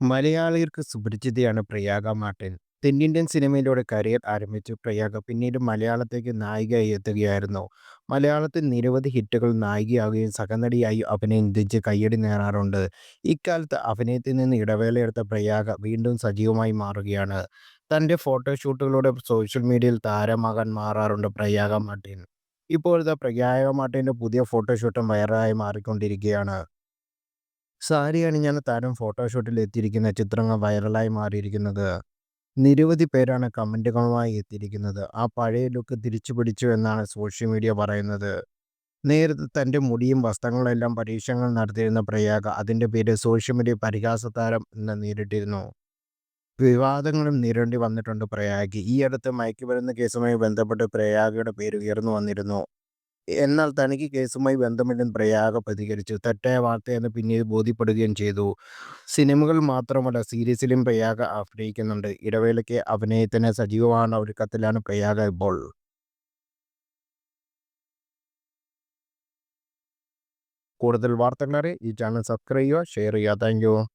മലയാളികൾക്ക് സുപരിചിതയാണ് പ്രയാഗ മാർട്ടിൻ. തെന്നിന്ത്യൻ സിനിമയിലൂടെ കരിയർ ആരംഭിച്ചു പ്രയാഗ പിന്നീട് മലയാളത്തേക്ക് നായികയായി എത്തുകയായിരുന്നു. മലയാളത്തിൽ നിരവധി ഹിറ്റുകൾ നായികയാവുകയും സഹനടിയായി അഭിനയിച്ച് കയ്യടി നേടാറുണ്ട്. ഇക്കാലത്ത് അഭിനയത്തിൽ നിന്ന് ഇടവേളയെടുത്ത പ്രയാഗ വീണ്ടും സജീവമായി മാറുകയാണ്. തന്റെ ഫോട്ടോഷൂട്ടുകളുടെ സോഷ്യൽ മീഡിയയിൽ താരമാകാൻ മാറാറുണ്ട് പ്രയാഗ മാർട്ടിൻ. ഇപ്പോഴത്തെ പ്രയാഗ മാർട്ടിന്റെ പുതിയ ഫോട്ടോഷൂട്ടും വൈറലായി മാറിക്കൊണ്ടിരിക്കുകയാണ്. സാരി അണിഞ്ഞാണ് താരം ഫോട്ടോഷൂട്ടിൽ എത്തിയിരിക്കുന്ന ചിത്രങ്ങൾ വൈറലായി മാറിയിരിക്കുന്നത്. നിരവധി പേരാണ് കമന്റുകളുമായി എത്തിയിരിക്കുന്നത്. ആ പഴയ ലുക്ക് തിരിച്ചു പിടിച്ചു എന്നാണ് സോഷ്യൽ മീഡിയ പറയുന്നത്. നേരത്തെ തന്റെ മുടിയും വസ്ത്രങ്ങളും എല്ലാം പരീക്ഷണങ്ങൾ നടത്തിയിരുന്ന പ്രയാഗ അതിന്റെ പേര് സോഷ്യൽ മീഡിയ പരിഹാസതാരം എന്ന് നേരിട്ടിരുന്നു. വിവാദങ്ങളും നേരിടേണ്ടി വന്നിട്ടുണ്ട് പ്രയാഗി ഈ അടുത്ത് മയക്കുമരുന്ന് കേസുമായി ബന്ധപ്പെട്ട് പ്രയാഗയുടെ പേര് ഉയർന്നു വന്നിരുന്നു. എന്നാൽ തനിക്ക് കേസുമായി ബന്ധമില്ലെന്ന് പ്രയാഗ പ്രതികരിച്ചു. തെറ്റായ വാർത്തയെന്ന് പിന്നീട് ബോധ്യപ്പെടുകയും ചെയ്തു. സിനിമകൾ മാത്രമല്ല സീരീസിലും പ്രയാഗ ആഗ്രഹിക്കുന്നുണ്ട് ഇടവേളയ്ക്ക് അഭിനയത്തിന് സജീവമാണ് ഒരുക്കത്തിലാണ് പ്രയാഗ ഇപ്പോൾ. കൂടുതൽ വാർത്തകളറിയാൻ ഈ ചാനൽ സബ്സ്ക്രൈബ് ചെയ്യുക, ഷെയർ ചെയ്യുക. താങ്ക്.